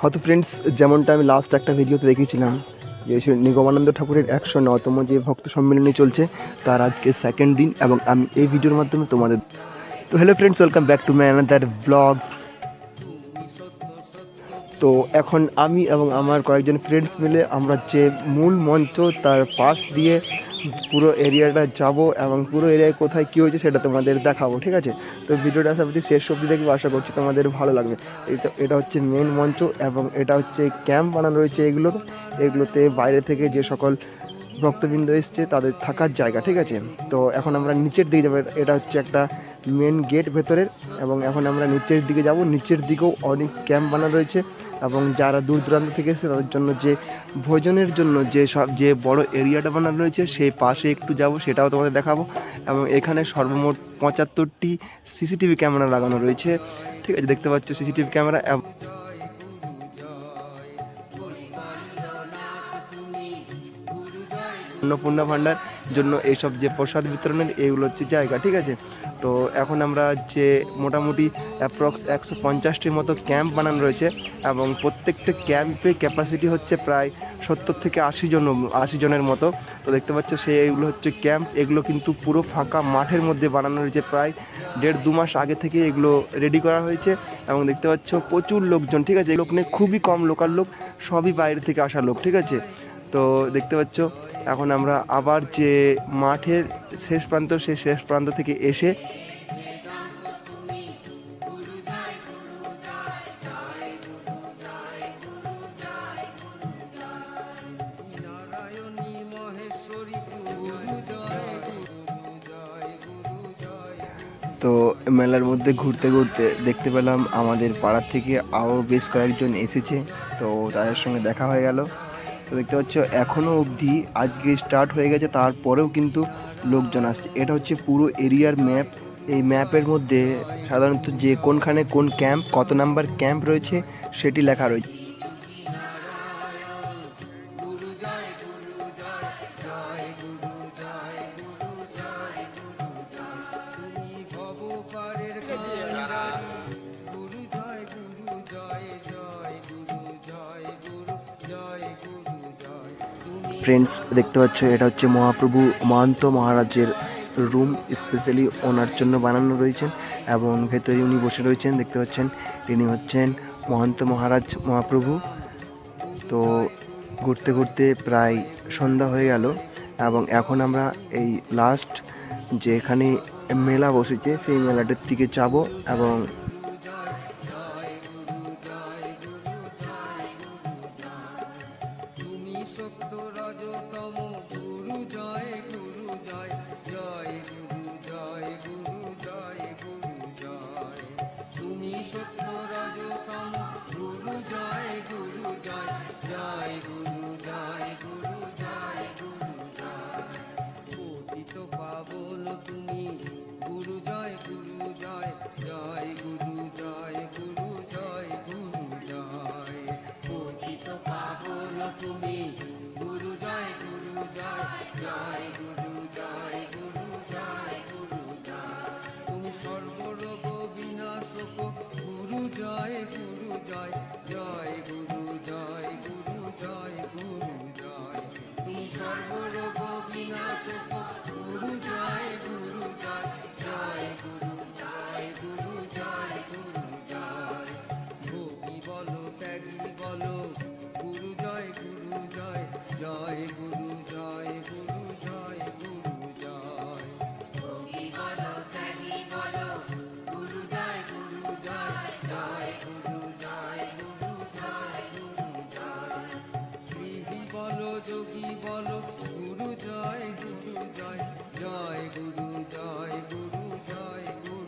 হয়তো ফ্রেন্ডস যেমনটা আমি লাস্ট একটা ভিডিওতে দেখিয়েছিলাম, যে নিগমানন্দ ঠাকুরের একশো নতম যে ভক্ত সম্মেলনী চলছে, তার আজকে সেকেন্ড দিন এবং আমি এই ভিডিওর মাধ্যমে তোমাদের তো hello friends welcome back to my another blogs তো এখন আমি এবং আমার কয়েকজন ফ্রেন্ডস মিলে আমরা যে মূল মঞ্চ তার পাশ দিয়ে পুরো এরিয়াটা যাব এবং পুরো এরিয়ায় কোথায় কী হয়েছে সেটা তোমাদের দেখাবো, ঠিক আছে? তো ভিডিওটা আশা করছি শেষ অবধি দেখবে, আশা করছি তোমাদের ভালো লাগবে। এটা এটা হচ্ছে মেন মঞ্চ এবং এটা হচ্ছে ক্যাম্প বানানো রয়েছে এগুলো। এগুলোতে বাইরে থেকে যে সকল ভক্তবৃন্দ এসছে, তাদের থাকার জায়গা, ঠিক আছে? তো এখন আমরা নিচের দিকে যাব। এটা হচ্ছে একটা মেন গেট ভেতরের এবং এখন আমরা নিচের দিকে যাব। নিচের দিকেও অনেক ক্যাম্প বানানো রয়েছে। এবং যারা দূর দূরান্ত থেকে এসেছে, তাদের জন্য যে ভোজনের জন্য যে সব, যে বড় এরিয়াটা বানানো রয়েছে, সেই পাশে একটু যাব, সেটাও তোমাদের দেখাবো। এবং এখানে সর্বমোট পঁচাত্তরটি সিসিটিভি ক্যামেরা লাগানো রয়েছে। ঠিক আছে, দেখতে পাচ্ছ সিসিটিভি ক্যামেরা অন্নপূর্ণা ভাণ্ডার জন্য এইসব যে প্রসাদ বিতরণের, এইগুলো হচ্ছে জায়গা, ঠিক আছে? তো এখন আমরা যে মোটামুটি অ্যাপ্রক্স একশো পঞ্চাশটির মতো ক্যাম্প বানানো রয়েছে এবং প্রত্যেকটা ক্যাম্পে ক্যাপাসিটি হচ্ছে প্রায় সত্তর থেকে আশি জন, আশি জনের মতো। তো দেখতে পাচ্ছ সে এইগুলো হচ্ছে ক্যাম্প এগুলো কিন্তু পুরো ফাঁকা মাঠের মধ্যে বানানো রয়েছে প্রায় দেড় দু মাস আগে থেকে এগুলো রেডি করা হয়েছে এবং দেখতে পাচ্ছ প্রচুর লোকজন, ঠিক আছে? লোক নিয়ে খুবই কম লোকাল লোক, সবই বাইরে থেকে আসা লোক, ঠিক আছে? তো দেখতে পাচ্ছ, এখন আমরা আবার যে মাঠের শেষ প্রান্ত, সেই শেষ প্রান্ত থেকে এসে তো মেলার মধ্যে ঘুরতে ঘুরতে দেখতে পেলাম আমাদের পাড়ার থেকে আরও বেশ কয়েকজন এসেছে। তো তাদের সঙ্গে দেখা হয়ে গেল। তো দেখতে পাচ্ছ, এখনও অবধি আজকে স্টার্ট হয়ে গেছে, তারপরেও কিন্তু লোকজন আসছে। এটা হচ্ছে পুরো এরিয়ার ম্যাপ এই ম্যাপের মধ্যে সাধারণত যে কোনখানে কোন ক্যাম্প কত নাম্বার ক্যাম্প রয়েছে, সেটি লেখা রয়েছে। ফ্রেন্ডস দেখতে পাচ্ছ, এটা হচ্ছে মহাপ্রভু মহান্ত মহারাজের রুম স্পেশালি ওনার জন্য বানানো রয়েছেন এবং ভেতরে উনি বসে রয়েছেন, দেখতে পাচ্ছেন তিনি হচ্ছেন মহান্ত মহারাজ, মহাপ্রভু। তো ঘুরতে ঘুরতে প্রায় সন্ধ্যা হয়ে গেল এবং এখন আমরা এই লাস্ট যে এখানে মেলা বসেছে, সেই মেলাটার দিকে যাব এবং সত্য রজতম গুরু জয় গুরু জয় জয় গুরু জয় গুরু জয় গুরু জয় তুমি সত্য রজতম গুরু জয় গুরু জয় জয় গুরু জয় গুরু জয় গুরু জয় পতিত পাবন তুমি গুরু জয় গুরু জয় জয় গুরু জয় জয় গুরু জয় গুরু জয় গুরু, জয়। তুমি সর্বরোগ বিনাশক, গুরু জয় গুরু জয় জয় গুরু যোগী বল গুরু জয় গুরু জয় জয় গুরু জয় গুরু জয় গুরু।